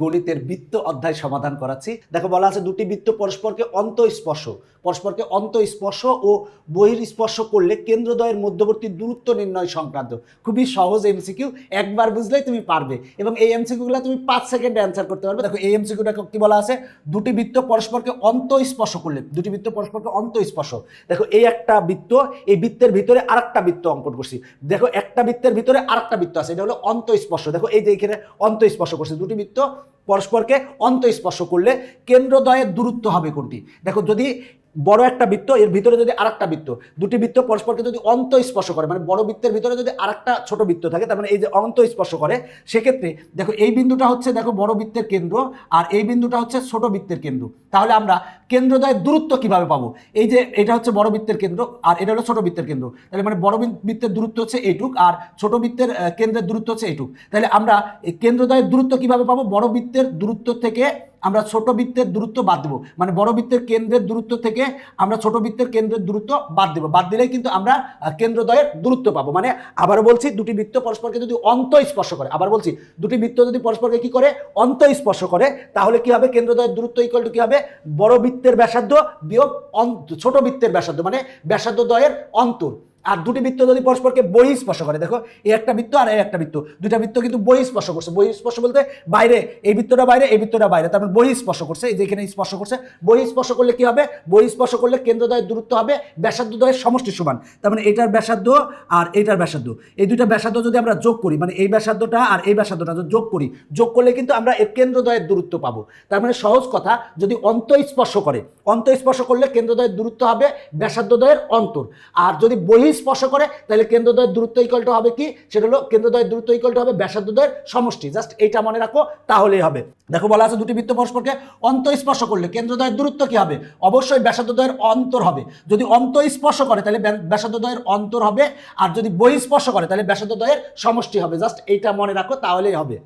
গণিতের বৃত্ত অধ্যায় সমাধান করাচ্ছি। দেখো বলা আছে দুটি বৃত্ত পরস্পরকে অন্তঃস্পর্শ। পরস্পরকে অন্তঃস্পর্শ ও বহির্স্পর্শ করলে কেন্দ্রদ্বয়ের মধ্যবর্তী দূরত্ব নির্ণয় সংক্রান্ত। খুবই সহজ এমসিকিউ একবার বুঝলেই তুমি পারবে এবং এই এমসিকিউগুলো তুমি পাঁচ সেকেন্ডে অ্যান্সার করতে পারবে। দেখো এই এমসিকিউটা কি বলা আছে? দুটি বৃত্ত পরস্পরকে অন্তঃস্পর্শ করলে, দুটি বৃত্ত পরস্পরকে অন্তঃস্পর্শ। দেখো এই একটা বৃত্ত, এই বৃত্তের ভিতরে আরেকটা বৃত্ত অঙ্কন করছি। দেখো একটা বৃত্তের ভিতরে আরেকটা বৃত্ত আছে, এটা হলো অন্তঃস্পর্শ। দেখো এই যে এখানে অন্তঃস্পর্শ করছে, দুটি বৃত্ত পরস্পরকে অন্তঃস্পর্শ করলে কেন্দ্রদ্বয়ের দূরত্ব হবে কোনটি? দেখো, যদি বড় একটা বৃত্ত, এর ভিতরে যদি আর একটা বৃত্ত, দুটি বৃত্ত পরস্পরকে যদি অন্তঃস্পর্শ করে মানে বড় বৃত্তের ভিতরে যদি আর একটা ছোটো বৃত্ত থাকে, তার মানে এই যে অন্তঃস্পর্শ করে, সেক্ষেত্রে দেখো, এই বিন্দুটা হচ্ছে, দেখো, বড় বৃত্তের কেন্দ্র, আর এই বিন্দুটা হচ্ছে ছোট বৃত্তের কেন্দ্র। তাহলে আমরা কেন্দ্রদ্বয়ের দূরত্ব কীভাবে পাবো? এই যে এটা হচ্ছে বড় বৃত্তের কেন্দ্র আর এটা হলো ছোট বৃত্তের কেন্দ্র। তাহলে মানে বড় বৃত্তের দূরত্ব হচ্ছে এইটুক আর ছোট বৃত্তের কেন্দ্রের দূরত্ব হচ্ছে এইটুক। তাহলে আমরা এই কেন্দ্রদ্বয়ের দূরত্ব কীভাবে পাবো? বড় বৃত্তের দূরত্ব থেকে আমরা ছোট বৃত্তের দূরত্ব বাদ দেবো। মানে বড় বৃত্তের কেন্দ্রের দূরত্ব থেকে আমরা ছোট বৃত্তের কেন্দ্রের দূরত্ব বাদ দেবো। বাদ দিলেই কিন্তু আমরা আহ, কেন্দ্রদ্বয়ের দূরত্ব পাবো। মানে আবারও বলছি দুটি বৃত্ত পরস্পরকে যদি অন্তঃস্পর্শ করে আবার বলছি দুটি বৃত্ত যদি পরস্পরকে কি করে? অন্তঃস্পর্শ করে তাহলে কি হবে? কেন্দ্রদ্বয়ের দূরত্ব ইকুয়াল টু কি হবে? বড় বৃত্তের ব্যাসার্ধ বিয়োগ অন্ত ছোট বৃত্তের ব্যাসার্ধ মানে ব্যাসার্ধ দ্বয়ের অন্তর। আর দুটি বৃত্ত যদি পরস্পরকে বহিঃস্পর্শ করে, দেখো এই একটা বৃত্ত আর এই একটা বৃত্ত। দুটা বৃত্ত কিন্তু বহিঃস্পর্শ করছে। বহিঃস্পর্শ বলতে বাইরে, এই বৃত্তটা বাইরে, এই বৃত্তটা বাইরে। তারপর বহিঃস্পর্শ করছে, এই যে এখানে স্পর্শ করছে। বহিঃস্পর্শ করলে কি হবে? বহিঃস্পর্শ করলে কেন্দ্রদ্বয়ের দূরত্ব হবে, ব্যাসার্ধ দ্বয়ের সমষ্টি সমান। তার মানে এটার ব্যাসার্ধ আর এইটার ব্যাসার্ধ। এই দুইটা ব্যাসার্ধ যদি আমরা যোগ করি মানে এই ব্যাসার্ধটা আর এই ব্যাসার্ধটা যদি যোগ করি, যোগ করলে কিন্তু আমরা এর কেন্দ্রদ্বয়ের দূরত্ব পাবো। তার মানে সহজ কথা, যদি অন্তঃস্পর্শ করে অন্তঃস্পর্শ করলে কেন্দ্রদ্বয়ের দূরত্ব হবে, ব্যাসার্ধদ্বয়ের অন্তর। আর যদি বহিঃস্পর্শ করে, তাহলে কেন্দ্রদ্বয়ের দূরত্ব ইকুয়ালটা হবে কি? সেটা হলো কেন্দ্রদ্বয়ের দূরত্ব ইকুয়ালটা হবে ব্যাসার্ধদ্বয়ের সমষ্টি। জাস্ট এইটা মনে রাখো, তাহলেই হবে। দেখো বলা আছে দুটি বৃত্ত পরস্পরকে অন্তঃস্পর্শ করলে কেন্দ্রদ্বয়ের দূরত্ব কি হবে? অবশ্যই ব্যাসার্ধদ্বয়ের অন্তর হবে। যদি অন্তঃস্পর্শ করে, তাহলে ব্যাস- ব্যাসার্ধদ্বয়ের অন্তর হবে। আর যদি বহিঃস্পর্শ করে, তাহলে ব্যাসার্ধদ্বয়ের সমষ্টি হবে। জাস্ট এইটা মনে রাখো, তাহলেই হবে।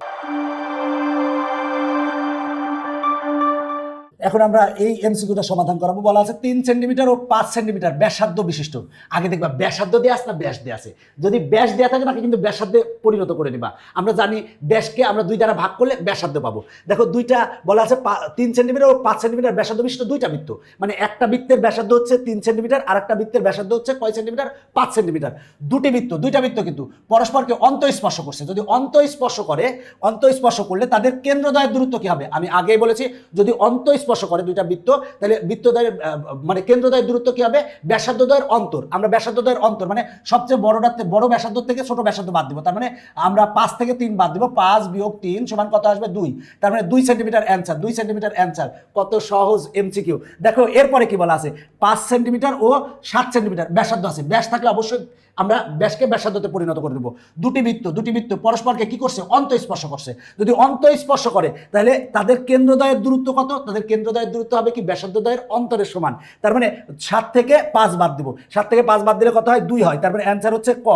এখন আমরা এই এমসিকিউটা সমাধান করাবো। বলা আছে তিন সেন্টিমিটার ও পাঁচ সেন্টিমিটার ব্যাসার্ধ বিশিষ্ট। আগে দেখবা ব্যাসার্ধ দিয়ে আছে না ব্যাস দেওয়া আছে? যদি ব্যাস দেওয়া থাকে তাকে কিন্তু ব্যাসার্ধে পরিণত করে নিবা আমরা জানি ব্যাসকে আমরা দুই দ্বারা ভাগ করলে ব্যাসার্ধ পাবো। দেখো দুইটা বলা আছে তিন সেন্টিমিটার ও পাঁচ সেন্টিমিটার ব্যাসার্ধ বিশিষ্ট দুইটা বৃত্ত। মানে একটা বৃত্তের ব্যাসার্ধ হচ্ছে তিন সেন্টিমিটার আর একটা বৃত্তের ব্যাসার্ধ হচ্ছে কয় সেন্টিমিটার? পাঁচ সেন্টিমিটার। দুটি বৃত্ত দুইটা বৃত্ত কিন্তু পরস্পরকে অন্তঃস্পর্শ করছে। যদি অন্তঃস্পর্শ করে অন্তঃস্পর্শ করলে তাদের কেন্দ্রদ্বয়ের দূরত্ব কি হবে? আমি আগেই বলেছি যদি অন্তঃস্পর্শ করে দুইটা বৃত্ত তাহলে বৃত্তদ্বয়ের আহ, মানে কেন্দ্রদ্বয়ের দূরত্ব কি হবে? ব্যাসার্ধদ্বয়ের অন্তর। আমরা ব্যাসার্ধদ্বয়ের অন্তর মানে সবচেয়ে বড়টা থে- বড় ব্যাসার্ধ থেকে ছোট ব্যাসার্ধ বাদ দিব। তার মানে আমরা পাঁচ থেকে তিন বাদ দিব, পাঁচ বিয়োগ তিন সমান কত আসবে? দুই। তার মানে দুই সেন্টিমিটার অ্যান্সার দুই সেন্টিমিটার অ্যান্সার কত সহজ এমসিকিউ দেখো, এরপরে কি বলা আছে? পাঁচ সেন্টিমিটার ও সাত সেন্টিমিটার ব্যাসার্ধ আছে। ব্যাস থাকলে অবশ্যই আমরা ব্যাসকে ব্যাসার্ধতে পরিণত করে দেবো। দুটি বৃত্ত দুটি বৃত্ত পরস্পরকে কি করছে? অন্তঃস্পর্শ করছে। যদি অন্তঃস্পর্শ করে, তাহলে তাদের কেন্দ্রদ্বয়ের দূরত্ব কত? তাদের কেন্দ্রদ্বয়ের দূরত্ব হবে কি? ব্যাসার্ধদ্বয়ের অন্তরের সমান। তার মানে সাত থেকে পাঁচ বাদ দিব। সাত থেকে পাঁচ বাদ দিলে কত হয়? দুই হয়। তার মানে অ্যান্সার হচ্ছে ক।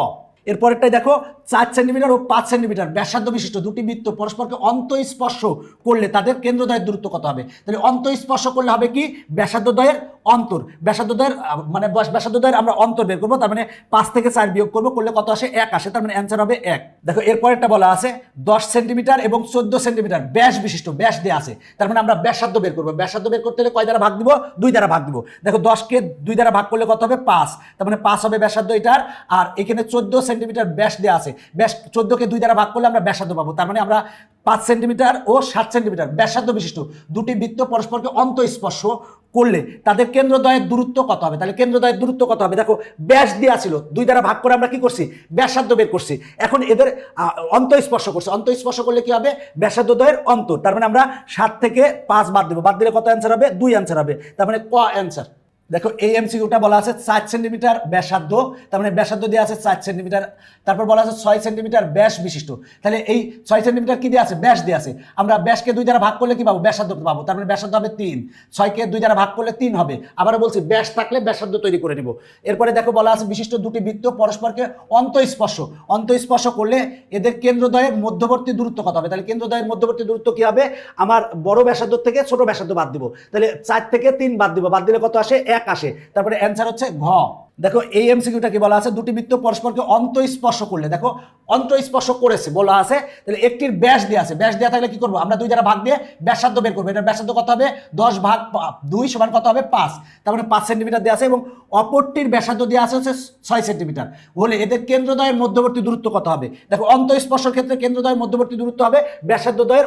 এরপরেরটাই দেখো চার সেন্টিমিটার ও পাঁচ সেন্টিমিটার ব্যাসার্ধ বিশিষ্ট দুটি বৃত্ত পরস্পরকে অন্তঃস্পর্শ করলে তাদের কেন্দ্রদ্বয়ের দূরত্ব কত হবে? তাহলে অন্তঃস্পর্শ করলে হবে কি? ব্যাসার্ধদ্বয়ের অন্তর। ব্যাসার্ধদ্বয়ের মানে ব্যাস- ব্যাসার্ধদ্বয়ের আমরা অন্তর বের করব, তার মানে পাঁচ থেকে চার বিয়োগ করব, করলে কত আসে? এক আসে, তার মানে অ্যান্সার হবে এক। দেখো, এরপরেরটা বলা আছে, দশ সেন্টিমিটার এবং চোদ্দ সেন্টিমিটার ব্যাস বিশিষ্ট, ব্যাস দেওয়া আছে। তার মানে আমরা ব্যাসার্ধ বের করব। ব্যাসার্ধ বের করতে হলে কয় দ্বারা ভাগ দিব? দুই দ্বারা ভাগ দিব। দেখো, দশকে দুই দ্বারা ভাগ করলে কত হবে? পাঁচ। তার মানে পাঁচ হবে ব্যাসার্ধ এটার, আর এখানে চোদ্দ সেন্টিমিটার ব্যাস দেওয়া আছে। ব্যাস, চোদ্দকে দুই দ্বারা ভাগ করলে আমরা ব্যাসার্ধ পাবো। তার মানে আমরা পাঁচ সেন্টিমিটার ও সাত সেন্টিমিটার ব্যাসার্ধ বিশিষ্ট দুটি বৃত্ত পরস্পরকে অন্তঃস্পর্শ করলে তাদের কেন্দ্রদ্বয়ের দূরত্ব কত হবে? তাহলে কেন্দ্রদ্বয়ের দূরত্ব কত হবে? দেখো, ব্যাস দেওয়া ছিল, দুই দ্বারা ভাগ করে আমরা কি করছি? ব্যাসার্ধ বের করছি। এখন এদের অন্তঃস্পর্শ করছে। অন্তঃস্পর্শ করলে কি হবে? ব্যাসার্ধদ্বয়ের অন্ত তার মানে আমরা সাত থেকে পাঁচ বাদ দেবো। বাদ দিলে কত অ্যান্সার হবে? দুই অ্যান্সার হবে। তার মানে ক অ্যান্সার দেখো এই এমসিকিউটা বলা আছে চার সেন্টিমিটার ব্যাসার্ধ, তার মানে ব্যাসার্ধ দেওয়া আছে চার সেন্টিমিটার, তারপর বলা আছে ছয় সেন্টিমিটার ব্যাস বিশিষ্ট। তাহলে এই ছয় সেন্টিমিটার কি দেওয়া আছে? ব্যাস দেওয়া আছে। আমরা ব্যাসকে দুই দ্বারা ভাগ করলে কি পাবো? ব্যাসার্ধ পাবো। তার মানে ব্যাসার্ধ হবে তিন। ছয়কে দুই দ্বারা ভাগ করলে তিন হবে। আবার বলছি, ব্যাস থাকলে ব্যাসার্ধ তৈরি করে নিব। এরপরে দেখো বলা আছে বিশিষ্ট দুটি বৃত্ত পরস্পরকে অন্তঃস্পর্শ। অন্তঃস্পর্শ করলে এদের কেন্দ্রদ্বয়ের মধ্যবর্তী দূরত্ব কত হবে? তাহলে কেন্দ্রদ্বয়ের মধ্যবর্তী দূরত্ব কি হবে? আমার বড় ব্যাসার্ধ থেকে ছোট ব্যাসার্ধ বাদ দিব। তাহলে চার থেকে তিন বাদ দিব। বাদ দিলে কত আসে? এক এক আসে। তারপরে অ্যান্সার হচ্ছে ঘ। দেখো, এই এমসিকিউটা কি বলা আছে? দুটি বৃত্ত পরস্পরকে অন্তঃস্পর্শ করলে। দেখো, অন্তঃস্পর্শ করেছে, বলা আছে। তাহলে একটির ব্যাস দেওয়া আছে। ব্যাস দেওয়া থাকলে কি করব? আমরা দুই দ্বারা ভাগ দিয়ে ব্যাসার্ধ বের করব। এটা ব্যাসার্ধ কত হবে? দশ ভাগ দুই সমান কত হবে? পাঁচ। তার মানে পাঁচ সেন্টিমিটার দেওয়া আছে এবং অপরটির ব্যাসার্ধ দেওয়া আছে হচ্ছে ছয় সেন্টিমিটার হলে এদের কেন্দ্রদ্বয়ের মধ্যবর্তী দূরত্ব কত হবে? দেখো, অন্তঃস্পর্শের ক্ষেত্রে কেন্দ্রদ্বয়ের মধ্যবর্তী দূরত্ব হবে ব্যাসার্ধদ্বয়ের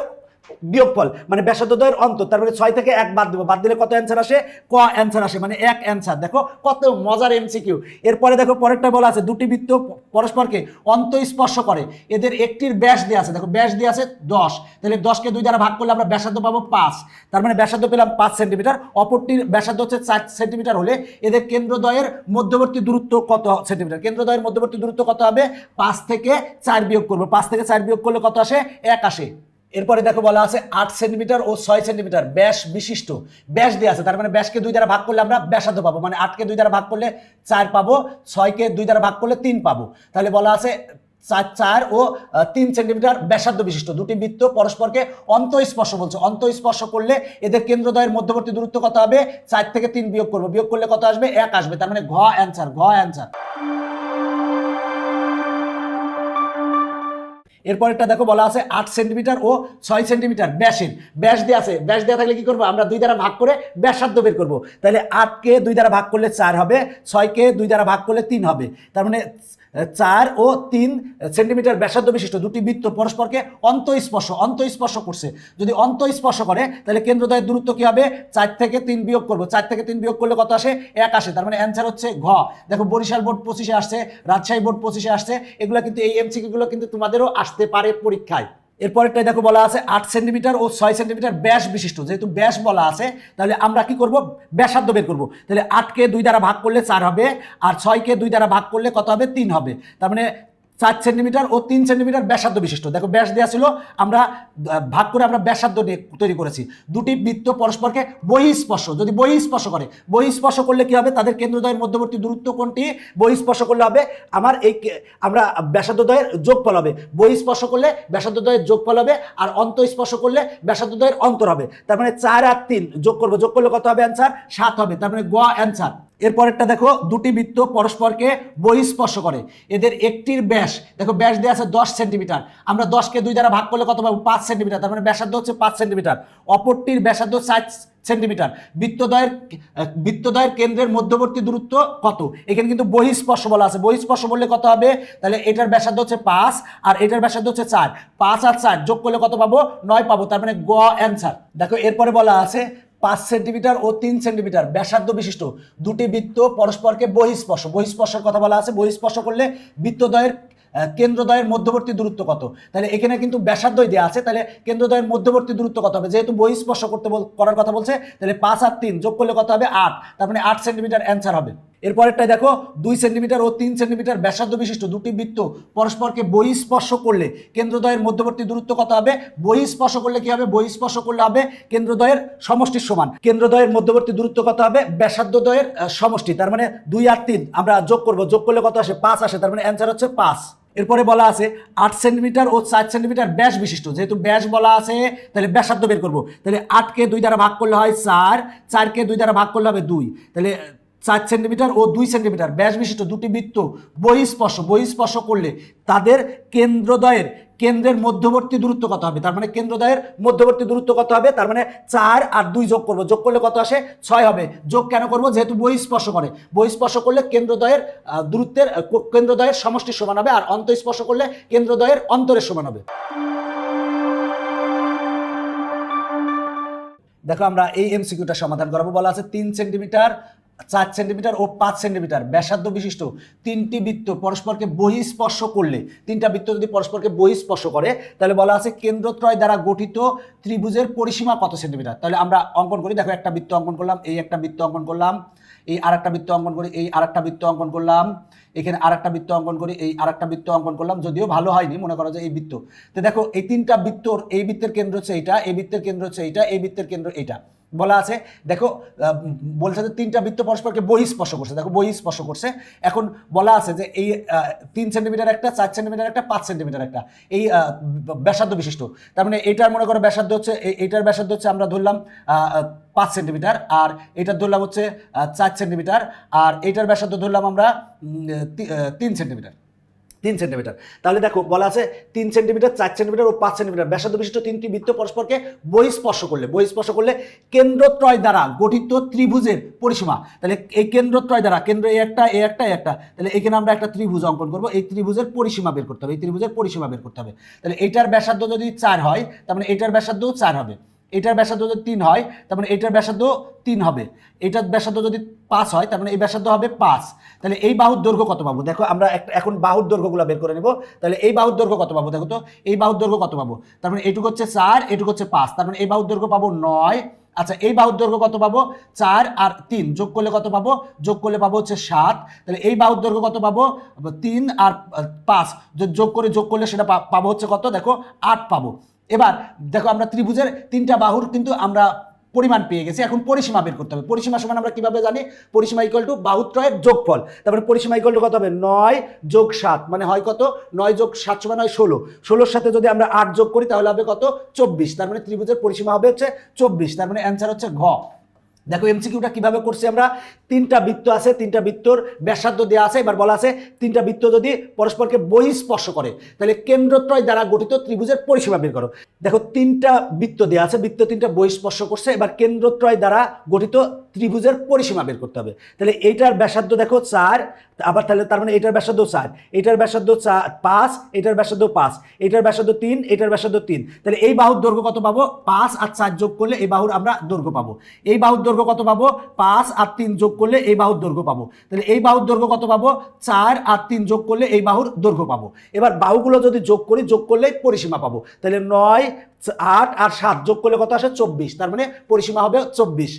বিয়োগফল মানে ব্যাসার্ধদ্বয়ের অন্তর তার মানে ছয় থেকে এক বাদ দেবো। বাদ দিলে কত অ্যান্সার আসে? ক অ্যান্সার আসে মানে এক অ্যান্সার দেখো কত মজার এমসিকিউ এরপরে দেখো পরেরটা বলা আছে, দুটি বৃত্ত পরস্পরকে অন্তঃস্পর্শ করে। এদের একটির ব্যাস দেওয়া আছে, দেখো ব্যাস দেওয়া আছে দশ। তাহলে দশকে দুই দ্বারা ভাগ করলে আমরা ব্যাসার্ধ পাবো পাঁচ। তার মানে ব্যাসার্ধ পেলাম পাঁচ সেন্টিমিটার, অপরটির ব্যাসার্ধ হচ্ছে চার সেন্টিমিটার হলে এদের কেন্দ্রদ্বয়ের মধ্যবর্তী দূরত্ব কত সেন্টিমিটার? কেন্দ্রদ্বয়ের মধ্যবর্তী দূরত্ব কত হবে? পাঁচ থেকে চার বিয়োগ করব। পাঁচ থেকে চার বিয়োগ করলে কত আসে? এক আসে। এরপরে দেখো বলা আছে আট সেন্টিমিটার ও ছয় সেন্টিমিটার, ব্যাস বিশিষ্ট। ব্যাস দেওয়া আছে, তার মানে ব্যাসকে দুই দ্বারা ভাগ করলে আমরা ব্যাসার্ধ পাবো মানে আটকে দুই দ্বারা ভাগ করলে চার পাবো, ছয়কে দুই দ্বারা ভাগ করলে তিন পাবো। তাহলে বলা আছে চার চার ও তিন সেন্টিমিটার ব্যাসার্ধ বিশিষ্ট। দুটি বৃত্ত পরস্পরকে অন্তঃস্পর্শ বলছে। অন্তঃস্পর্শ করলে এদের কেন্দ্রদ্বয়ের মধ্যবর্তী দূরত্ব কত হবে? চার থেকে তিন বিয়োগ করব। বিয়োগ করলে কত আসবে? এক আসবে, তার মানে ঘ অ্যান্সার ঘ অ্যান্সার এরপরেরটা দেখো বলা আছে আট সেন্টিমিটার ও ছয় সেন্টিমিটার ব্যাসের ব্যাস দেওয়া আছে। ব্যাস দেওয়া থাকলে কী করব? আমরা দুই দ্বারা ভাগ করে ব্যাসার্ধ বের করব। তাহলে আটকে দুই দ্বারা ভাগ করলে চার হবে, ছয়কে দুই দ্বারা ভাগ করলে তিন হবে। তার মানে চার ও তিন সেন্টিমিটার ব্যাসার্ধ বিশিষ্ট দুটি বৃত্ত পরস্পরকে অন্তঃস্পর্শ অন্তঃস্পর্শ করছে। যদি অন্তঃস্পর্শ করে, তাহলে কেন্দ্রদ্বয়ের দূরত্ব কী হবে? চার থেকে তিন বিয়োগ করব। চার থেকে তিন বিয়োগ করলে কত আসে? এক আসে। তার মানে অ্যান্সার হচ্ছে ঘ। দেখো, বরিশাল বোর্ড পঁচিশে আসছে, রাজশাহী বোর্ড পঁচিশে আসছে। এগুলো কিন্তু এই এমসিকিগুলো কিন্তু তোমাদেরও আসতে পারে পরীক্ষায়। এরপরেরটাই দেখো বলা আছে আট সেন্টিমিটার ও ছয় সেন্টিমিটার ব্যাস বিশিষ্ট। যেহেতু ব্যাস বলা আছে, তাহলে আমরা কি করব? ব্যাসার্ধ বের করব। তাহলে আটকে দুই দ্বারা ভাগ করলে চার হবে, আর ছয়কে দুই দ্বারা ভাগ করলে কত হবে? তিন হবে। তার মানে চার সেন্টিমিটার ও তিন সেন্টিমিটার ব্যাসার্ধ বিশিষ্ট। দেখো ব্যাস দেওয়া ছিল, আমরা ভাগ করে আমরা ব্যাসার্ধ তৈরি করেছি। দুটি বৃত্ত পরস্পরকে বহিঃস্পর্শ, যদি বহিঃস্পর্শ করে, বহিঃস্পর্শ করলে কি হবে? তাদের কেন্দ্রদ্বয়ের মধ্যবর্তী দূরত্ব কোনটি? বহিঃস্পর্শ করলে হবে আমার এই আমরা ব্যাসার্ধদ্বয়ের যোগফল হবে। বহিঃস্পর্শ করলে ব্যাসার্ধদ্বয়ের যোগফল হবে আর অন্তঃস্পর্শ করলে ব্যাসার্ধদ্বয়ের অন্তর হবে। তার মানে চার আর তিন যোগ করব, যোগ করলে কত হবে? অ্যান্সার সাত হবে। তার মানে গ অ্যান্সার এরপরেরটা দেখো, দুটি বৃত্ত পরস্পরকে বহিঃস্পর্শ করে। এদের একটির ব্যাস, দেখো ব্যাস দেওয়া আছে দশ সেন্টিমিটার। আমরা দশকে দুই দ্বারা ভাগ করলে কত পাবো? পাঁচ সেন্টিমিটার। তার মানে ব্যাসার্ধ হচ্ছে পাঁচ সেন্টিমিটার। অপরটির ব্যাসার্ধ চার সেন্টিমিটার। বৃত্তদয়ের বৃত্তদয়ের কেন্দ্রের মধ্যবর্তী দূরত্ব কত? এখানে কিন্তু বহিঃস্পর্শ বলা আছে। বহিঃস্পর্শ বললে কত হবে? তাহলে এটার ব্যাসার্ধ হচ্ছে পাঁচ আর এটার ব্যাসার্ধ হচ্ছে চার পাঁচ আর চার যোগ করলে কত পাবো? নয় পাবো। তার মানে গ অ্যান্সার দেখো, এরপরে বলা আছে পাঁচ সেন্টিমিটার ও তিন সেন্টিমিটার ব্যাসার্ধ বিশিষ্ট দুটি বৃত্ত পরস্পরকে বহিঃস্পর্শ। বহিঃস্পর্শের কথা বলা আছে, বহিঃস্পর্শ করলে কেন্দ্রদয়ের কেন্দ্রদ্বয়ের মধ্যবর্তী দূরত্ব কত? তাহলে এখানে কিন্তু ব্যাসার্ধই দেওয়া আছে, তাহলে কেন্দ্রদ্বয়ের মধ্যবর্তী দূরত্ব কত হবে? যেহেতু বহিঃস্পর্শ করতে করার কথা বলছে, তাহলে পাঁচ আর তিন যোগ করলে কত হবে? আট। তার মানে আট সেন্টিমিটার অ্যান্সার হবে। এরপরেরটাই দেখো দুই সেন্টিমিটার ও তিন সেন্টিমিটার ব্যাসার্ধ বিশিষ্ট দুটি বৃত্ত পরস্পরকে বহিঃস্পর্শ করলে কেন্দ্রদ্বয়ের মধ্যবর্তী দূরত্ব কত হবে? বহিঃস্পর্শ করলে কি হবে? বহিঃস্পর্শ করলে হবে কেন্দ্রদ্বয়ের সমষ্টির সমান। কেন্দ্রদ্বয়ের মধ্যবর্তী দূরত্ব কত হবে? ব্যাসার্ধদ্বয়ের সমষ্টি। তার মানে দুই আর তিন আমরা যোগ করব। যোগ করলে কত আসে? পাঁচ আসে। তার মানে অ্যান্সার হচ্ছে পাঁচ। এরপরে বলা আছে আট সেন্টিমিটার ও চার সেন্টিমিটার ব্যাস বিশিষ্ট। যেহেতু ব্যাস বলা আছে, তাহলে ব্যাসার্ধ বের করব। তাহলে আটকে দুই দ্বারা ভাগ করলে হয় চার, চারকে দুই দ্বারা ভাগ করলে হবে দুই। তাহলে চার সেন্টিমিটার ও দুই সেন্টিমিটার ব্যাস বিশিষ্ট দুটি বৃত্ত। বহিঃস্পর্শ বহিঃস্পর্শ করলে তাদের কেন্দ্রদ্বয়ের কেন্দ্রের মধ্যবর্তী দূরত্ব কত হবে? তার মানে কেন্দ্রদ্বয়ের মধ্যবর্তী দূরত্ব কত হবে? তার মানে চার আর দুই যোগ করব। যোগ করলে কত আসে? ছয় হবে। যোগ কেন করব? যেহেতু বহিঃস্পর্শ করে। বহিঃস্পর্শ করলে কেন্দ্রদ্বয়ের আহ, দূরত্বের আহ, কেন্দ্রদ্বয়ের সমষ্টির সমান হবে আর অন্তঃস্পর্শ করলে কেন্দ্রদ্বয়ের অন্তরের সমান হবে। দেখো আমরা এই এমসিকিউটা সমাধান করাবো। বলা আছে তিন সেন্টিমিটার চার সেন্টিমিটার ও পাঁচ সেন্টিমিটার ব্যাসার্ধ বিশিষ্ট তিনটি বৃত্ত পরস্পরকে বহিঃস্পর্শ করলে, তিনটা বৃত্ত যদি পরস্পরকে বহিঃস্পর্শ করে, তাহলে বলা আছে কেন্দ্রত্রয় দ্বারা গঠিত ত্রিভুজের পরিসীমা কত সেন্টিমিটার? তাহলে আমরা অঙ্কন করি, দেখো একটা বৃত্ত অঙ্কন করলাম, এই একটা বৃত্ত অঙ্কন করলাম, এই আরেকটা বৃত্ত অঙ্কন করি, এই আরেকটা বৃত্ত অঙ্কন করলাম, এখানে আরেকটা বৃত্ত অঙ্কন করি, এই আর একটা বৃত্ত অঙ্কন করলাম, যদিও ভালো হয়নি, মনে করো যে এই বৃত্ত। তো দেখো, এই তিনটা বৃত্তর, এই বৃত্তের কেন্দ্র হচ্ছে এইটা, এই বৃত্তের কেন্দ্র হচ্ছে এইটা, এই বৃত্তের কেন্দ্র এইটা। বলা আছে, দেখো বলছে যে তিনটা বৃত্ত পরস্পরকে বহিঃস্পর্শ করছে, দেখো বহিঃস্পর্শ করছে। এখন বলা আছে যে এই তিন সেন্টিমিটার একটা, চার সেন্টিমিটার একটা, পাঁচ সেন্টিমিটার একটা, এই ব্যাসার্ধ বিশিষ্ট। তার মানে এইটার মনে করো ব্যাসার্ধ হচ্ছে এই- এইটার ব্যাসার্ধ হচ্ছে আমরা ধরলাম পাঁচ সেন্টিমিটার আর এটার ধরলাম হচ্ছে চার সেন্টিমিটার আর এইটার ব্যাসার্ধ ধরলাম আমরা তিন সেন্টিমিটার তিন সেন্টিমিটার। তাহলে দেখো, বলা আছে তিন সেন্টিমিটার, চার সেন্টিমিটার ও পাঁচ সেন্টিমিটার। ব্যাসার্ধ বিশিষ্ট তিনটি বৃত্ত পরস্পরকে বহিঃস্পর্শ করলে বহিঃস্পর্শ করলে কেন্দ্রত্রয় দ্বারা গঠিত ত্রিভুজের পরিসীমা। তাহলে এই কেন্দ্রত্রয় দ্বারা, কেন্দ্র এই একটা, এ একটা একটা, তাহলে এখানে আমরা একটা ত্রিভুজ অঙ্কন করব। এই ত্রিভুজের পরিসীমা বের করতে হবে, এই ত্রিভুজের পরিসীমা বের করতে হবে। তাহলে এটার ব্যাসার্ধ যদি চার হয়, তার মানে এটার ব্যাসার্ধও চার হবে। এটার ব্যাসার্ধ যদি তিন হয়, তার মানে এটার ব্যাসার্ধ তিন হবে। এটার ব্যাসার্ধ যদি পাঁচ হয়, তার মানে এই ব্যাসার্ধ হবে পাঁচ। তাহলে এই বাহুর দৈর্ঘ্য কত পাবো? দেখো, আমরা এখন বাহুর দৈর্ঘ্যগুলো বের করে নেব। তাহলে এই বাহুর দৈর্ঘ্য কত পাবো? দেখো তো, এই বাহুর দৈর্ঘ্য কত পাবো? তার মানে এইটুকু হচ্ছে চার, এটুকু হচ্ছে পাঁচ। তার মানে এই বাহুর দৈর্ঘ্য পাবো নয়। আচ্ছা এই বাহুর দৈর্ঘ্য কত পাবো? চার আর তিন। যোগ করলে কত পাবো? যোগ করলে পাবো হচ্ছে সাত। তাহলে এই বাহুর দৈর্ঘ্য কত পাবো? তিন আর পাঁচ। যোগ করে যোগ করলে সেটা পাবো হচ্ছে কত? দেখো, আট পাবো। এবার দেখো আমরা ত্রিভুজের তিনটা বাহুর কিন্তু আমরা পরিমাণ পেয়ে গেছি, এখন পরিসীমা বের করতে হবে। পরিসীমা সমান আমরা কীভাবে জানি? পরিসীমা ইকল টু বাহুত্রয়ের যোগফল। তারপরে পরিসীমা ইকুয়াল টু কত হবে? নয় যোগ সাত মানে হয় কত? নয় যোগ সাত সমান হয় ষোলো। ষোলোর সাথে যদি আমরা আট যোগ করি, তাহলে হবে কত? চব্বিশ। তার মানে ত্রিভুজের পরিসীমা হবে হচ্ছে চব্বিশ। তার মানে অ্যান্সার হচ্ছে ঘ। দেখো এমসিকিউটা কীভাবে করছি আমরা? তিনটা বৃত্ত আছে, তিনটা বৃত্তর ব্যাসার্ধ দেওয়া আছে, এবার বলা আছে তিনটা বৃত্ত যদি পরস্পরকে বহিঃস্পর্শ করে, তাহলে কেন্দ্রত্রয় দ্বারা গঠিত ত্রিভুজের পরিসীমা বের করো। দেখো তিনটা বৃত্ত দেওয়া আছে, বৃত্ত তিনটা বহিঃস্পর্শ করছে, এবার কেন্দ্রত্রয় দ্বারা গঠিত ত্রিভুজের পরিসীমা বের করতে হবে। তাহলে এইটার ব্যাসার্ধ দেখো চার, আবার তাহলে তার মানে এটার ব্যাসার্ধ চার, এটার ব্যাসার্ধ চার, পাঁচ, এটার ব্যাসার্ধ পাঁচ, এটার ব্যাসার্ধ তিন, এটার ব্যাসার্ধ তিন। তাহলে এই বাহুর দৈর্ঘ্য কত পাবো? পাঁচ আর চার যোগ করলে এই বাহুর আমরা দৈর্ঘ্য পাবো। এই বাহুর দৈর্ঘ্য কত পাবো? পাঁচ আর তিন যোগ করলে এই বাহুর দৈর্ঘ্য পাবো। তাহলে এই বাহুর দৈর্ঘ্য কত পাবো? চার আর তিন যোগ করলে এই বাহুর দৈর্ঘ্য পাবো। এবার বাহুগুলো যদি যোগ করি, যোগ করলে পরিসীমা পাবো। তাহলে নয়, আট আর সাত যোগ করলে কত আসে? চব্বিশ। তার মানে পরিসীমা হবে চব্বিশ।